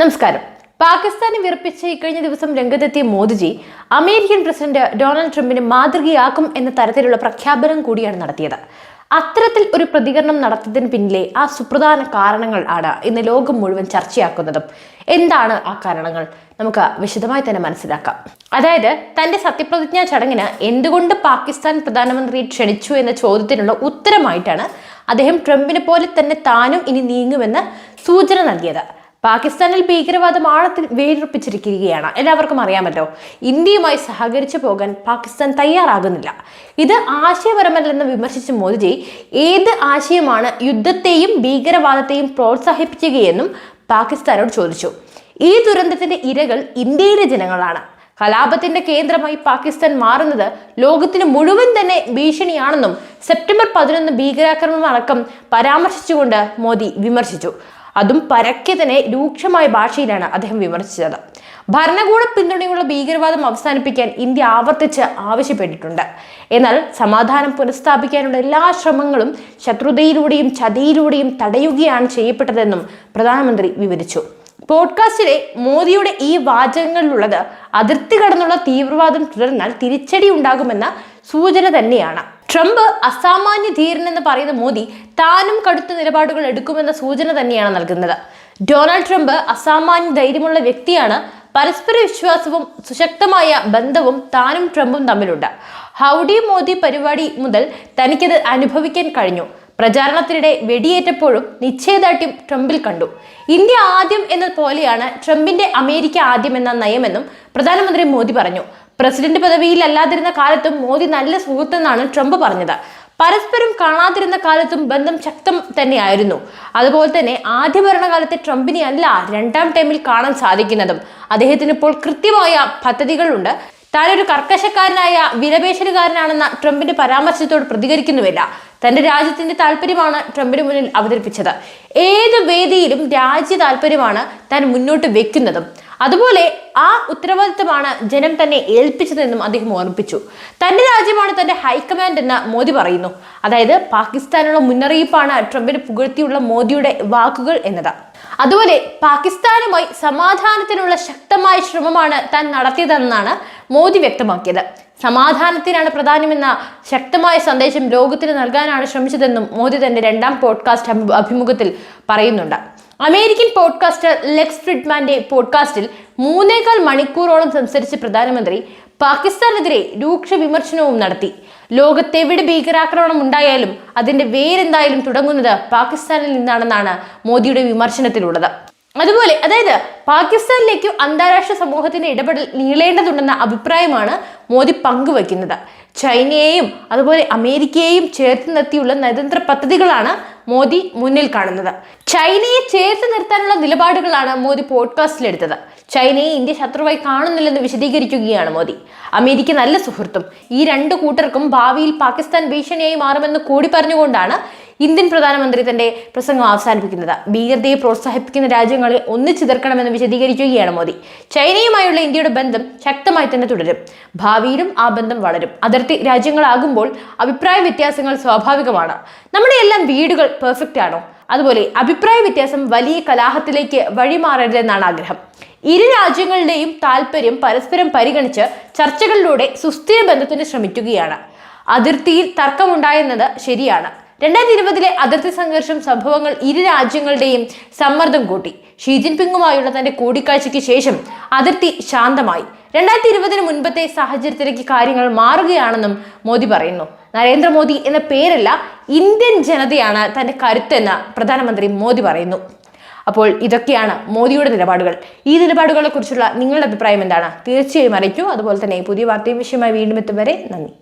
നമസ്കാരം. പാകിസ്ഥാനെ വിറപ്പിച്ച് ഇക്കഴിഞ്ഞ ദിവസം രംഗത്തെത്തിയ മോദിജി അമേരിക്കൻ പ്രസിഡന്റ് ഡൊണാൾഡ് ട്രംപിന് മാതൃകയാക്കും എന്ന തരത്തിലുള്ള പ്രഖ്യാപനം കൂടിയാണ് നടത്തിയത്. അത്തരത്തിൽ ഒരു പ്രതികരണം നടത്തിയതിന് പിന്നിലെ ആ സുപ്രധാന കാരണങ്ങൾ ആണ് ഇന്ന് ലോകം മുഴുവൻ ചർച്ചയാക്കുന്നതും. എന്താണ് ആ കാരണങ്ങൾ? നമുക്ക് വിശദമായി തന്നെ മനസ്സിലാക്കാം. അതായത് തന്റെ സത്യപ്രതിജ്ഞാ ചടങ്ങിന് എന്തുകൊണ്ട് പാകിസ്ഥാൻ പ്രധാനമന്ത്രി ക്ഷണിച്ചു എന്ന ചോദ്യത്തിനുള്ള ഉത്തരമായിട്ടാണ് അദ്ദേഹം ട്രംപിനെ പോലെ തന്നെ താനും ഇനി നീങ്ങുമെന്ന് സൂചന നൽകിയത്. പാകിസ്ഥാനിൽ ഭീകരവാദം ആഴത്തിൽ വേരുറപ്പിച്ചിരിക്കുകയാണ്. എല്ലാവർക്കും അറിയാമല്ലോ. ഇന്ത്യയുമായി സഹകരിച്ചു പോകാൻ പാകിസ്ഥാൻ തയ്യാറാകുന്നില്ല. ഇത് ആശയപരമല്ലെന്ന് വിമർശിച്ച മോദിജി ഏത് ആശയമാണ് യുദ്ധത്തെയും ഭീകരവാദത്തെയും പ്രോത്സാഹിപ്പിക്കുകയെന്നും പാകിസ്ഥാനോട് ചോദിച്ചു. ഈ ദുരന്തത്തിന്റെ ഇരകൾ ഇന്ത്യയിലെ ജനങ്ങളാണ്. കലാപത്തിന്റെ കേന്ദ്രമായി പാകിസ്ഥാൻ മാറുന്നത് ലോകത്തിന് മുഴുവൻ തന്നെ ഭീഷണിയാണെന്നും സെപ്റ്റംബർ പതിനൊന്ന് ഭീകരാക്രമണം അടക്കം പരാമർശിച്ചുകൊണ്ട് മോദി വിമർശിച്ചു. അതും പരക്കെ തന്നെ രൂക്ഷമായ ഭാഷയിലാണ് അദ്ദേഹം വിമർശിച്ചത്. ഭരണകൂട പിന്തുണയുള്ള ഭീകരവാദം അവസാനിപ്പിക്കാൻ ഇന്ത്യ ആവർത്തിച്ച് ആവശ്യപ്പെട്ടിട്ടുണ്ട്. എന്നാൽ സമാധാനം പുനഃസ്ഥാപിക്കാനുള്ള എല്ലാ ശ്രമങ്ങളും ശത്രുതയിലൂടെയും ചതിയിലൂടെയും തടയുകയാണ് ചെയ്യപ്പെട്ടതെന്നും പ്രധാനമന്ത്രി വിവരിച്ചു. പോഡ്കാസ്റ്റിലെ മോദിയുടെ ഈ വാചകങ്ങളിലുള്ളത് അതിർത്തി കടന്നുള്ള തീവ്രവാദം തുടർന്നാൽ തിരിച്ചടി ഉണ്ടാകുമെന്ന സൂചന തന്നെയാണ്. ട്രംപ് അസാമാന്യ ധീരൻ എന്ന് പറയുന്ന മോദി താനും കടുത്ത നിലപാടുകൾ എടുക്കുമെന്ന സൂചന തന്നെയാണ് നൽകുന്നത്. ഡൊണാൾഡ് ട്രംപ് അസാമാന്യ ധൈര്യമുള്ള വ്യക്തിയാണ്. പരസ്പര വിശ്വാസവും സുശക്തമായ ബന്ധവും താനും ട്രംപും തമ്മിലുണ്ട്. ഹൗഡി മോദി പരിപാടി മുതൽ തനിക്കത് അനുഭവിക്കാൻ കഴിഞ്ഞു. പ്രചാരണത്തിനിടെ വെടിയേറ്റപ്പോഴും നിശ്ചയദാർഢ്യം ട്രംപിൽ കണ്ടു. ഇന്ത്യ ആദ്യം എന്ന പോലെയാണ് ട്രംപിന്റെ അമേരിക്ക ആദ്യം എന്ന നയമെന്നും പ്രധാനമന്ത്രി മോദി പറഞ്ഞു. പ്രസിഡന്റ് പദവിയിൽ അല്ലാതിരുന്ന കാലത്തും മോദി നല്ല സുഹൃത്തെന്നാണ് ട്രംപ് പറഞ്ഞത്. പരസ്പരം കാണാതിരുന്ന കാലത്തും ബന്ധം ശക്തം തന്നെയായിരുന്നു. അതുപോലെ തന്നെ ആദ്യ ഭരണകാലത്തെ ട്രംപിനെ അല്ല രണ്ടാം ടൈമിൽ കാണാൻ സാധിക്കുന്നതും. അദ്ദേഹത്തിന് ഇപ്പോൾ കൃത്യമായ പദ്ധതികളുണ്ട്. താനൊരു കർക്കശക്കാരനായ വിലപേശലുകാരനാണെന്ന ട്രംപിന്റെ പരാമർശത്തോട് പ്രതികരിക്കുന്നുമില്ല. തന്റെ രാജ്യത്തിന്റെ താല്പര്യമാണ് ട്രംപിന് മുന്നിൽ അവതരിപ്പിച്ചത്. ഏത് വേദിയിലും രാജ്യ താല്പര്യമാണ് താൻ മുന്നോട്ട് വെക്കുന്നതും. അതുപോലെ ആ ഉത്തരവാദിത്തമാണ് ജനം തന്നെ ഏൽപ്പിച്ചതെന്നും അദ്ദേഹം ഓർമ്മിപ്പിച്ചു. തന്റെ രാജ്യമാണ് തന്റെ ഹൈക്കമാൻഡ് എന്ന് മോദി പറയുന്നു. അതായത് പാകിസ്ഥാനുള്ള മുന്നറിയിപ്പാണ് ട്രംപിന് പുകഴ്ത്തിയുള്ള മോദിയുടെ വാക്കുകൾ എന്നത്. അതുപോലെ പാകിസ്ഥാനുമായി സമാധാനത്തിനുള്ള ശക്തമായ ശ്രമമാണ് താൻ നടത്തിയതെന്നാണ് മോദി വ്യക്തമാക്കിയത്. സമാധാനത്തിനാണ് പ്രധാനമെന്ന ശക്തമായ സന്ദേശം ലോകത്തിന് നൽകാനാണ് ശ്രമിച്ചതെന്നും മോദി തന്റെ രണ്ടാം പോഡ്കാസ്റ്റ് അഭിമുഖത്തിൽ പറയുന്നുണ്ട്. അമേരിക്കൻ പോഡ്കാസ്റ്റർ ലെക്സ് ഫ്രിഡ്മാന്റെ പോഡ്കാസ്റ്റിൽ മൂന്നേകാൽ മണിക്കൂറോളം സംസാരിച്ച പ്രധാനമന്ത്രി പാകിസ്ഥാനെതിരെ രൂക്ഷ വിമർശനവും നടത്തി. ലോകത്തെവിടെ ഭീകരാക്രമണം ഉണ്ടായാലും അതിന്റെ വേരെന്തായാലും തുടങ്ങുന്നത് പാകിസ്ഥാനിൽ നിന്നാണെന്നാണ് മോദിയുടെ വിമർശനത്തിലുള്ളത്. അതുപോലെ അതായത് പാകിസ്ഥാനിലേക്ക് അന്താരാഷ്ട്ര സമൂഹത്തിന്റെ ഇടപെടൽ നീളേണ്ടതുണ്ടെന്ന അഭിപ്രായമാണ് മോദി പങ്കുവയ്ക്കുന്നത്. ചൈനയെയും അതുപോലെ അമേരിക്കയെയും ചേർത്ത് നിർത്തിയുള്ള നയതന്ത്ര പദ്ധതികളാണ് മോദി മുന്നിൽ കാണുന്നത്. ചൈനയെ ചേർത്ത് നിർത്താനുള്ള നിലപാടുകളാണ് മോദി പോഡ്കാസ്റ്റിലെടുത്തത്. ചൈനയെ ഇന്ത്യ ശത്രുവായി കാണുന്നില്ലെന്ന് വിശദീകരിക്കുകയാണ് മോദി. അമേരിക്ക നല്ല സുഹൃത്തും. ഈ രണ്ട് കൂട്ടർക്കും ഭാവിയിൽ പാകിസ്ഥാൻ ഭീഷണിയായി മാറുമെന്ന് കൂടി പറഞ്ഞുകൊണ്ടാണ് ഇന്ത്യൻ പ്രധാനമന്ത്രി തന്റെ പ്രസംഗം അവസാനിപ്പിക്കുന്നത്. ഭീകരതയെ പ്രോത്സാഹിപ്പിക്കുന്ന രാജ്യങ്ങളെ ഒന്നിച്ചിതർക്കണമെന്ന് വിശദീകരിക്കുകയാണ് മോദി. ചൈനയുമായുള്ള ഇന്ത്യയുടെ ബന്ധം ശക്തമായി തന്നെ തുടരും. ഭാവിയിലും ആ ബന്ധം വളരും. അതിർത്തി രാജ്യങ്ങളാകുമ്പോൾ അഭിപ്രായ വ്യത്യാസങ്ങൾ സ്വാഭാവികമാണ്. നമ്മുടെ എല്ലാം വീടുകൾ പെർഫെക്റ്റ് ആണോ? അതുപോലെ അഭിപ്രായ വ്യത്യാസം വലിയ കലാഹത്തിലേക്ക് വഴിമാറരുതെന്നാണ് ആഗ്രഹം. ഇരു രാജ്യങ്ങളുടെയും താല്പര്യം പരസ്പരം പരിഗണിച്ച് ചർച്ചകളിലൂടെ സുസ്ഥിര ബന്ധത്തിന് ശ്രമിക്കുകയാണ്. അതിർത്തിയിൽ തർക്കമുണ്ടായെന്നത് ശരിയാണ്. രണ്ടായിരത്തി ഇരുപതിലെ അതിർത്തി സംഘർഷം സംഭവങ്ങൾ ഇരു രാജ്യങ്ങളുടെയും സമ്മർദ്ദം കൂട്ടി. ഷീ ജിൻപിങ്ങുമായുള്ള തന്റെ കൂടിക്കാഴ്ചയ്ക്ക് ശേഷം അതിർത്തി ശാന്തമായി. രണ്ടായിരത്തി ഇരുപതിന് മുൻപത്തെ സാഹചര്യത്തിലേക്ക് കാര്യങ്ങൾ മാറുകയാണെന്നും മോദി പറയുന്നു. നരേന്ദ്രമോദി എന്ന പേരല്ല ഇന്ത്യൻ ജനതയാണ് തന്റെ കരുത്തെന്ന് പ്രധാനമന്ത്രി മോദി പറയുന്നു. അപ്പോൾ ഇതൊക്കെയാണ് മോദിയുടെ നിലപാടുകൾ. ഈ നിലപാടുകളെ കുറിച്ചുള്ള നിങ്ങളുടെ അഭിപ്രായം എന്താണ്? തീർച്ചയായും അറിയിക്കൂ. അതുപോലെ തന്നെ പുതിയ വാർത്തയും വിഷയമായി വീണ്ടും എത്തും വരെ നന്ദി.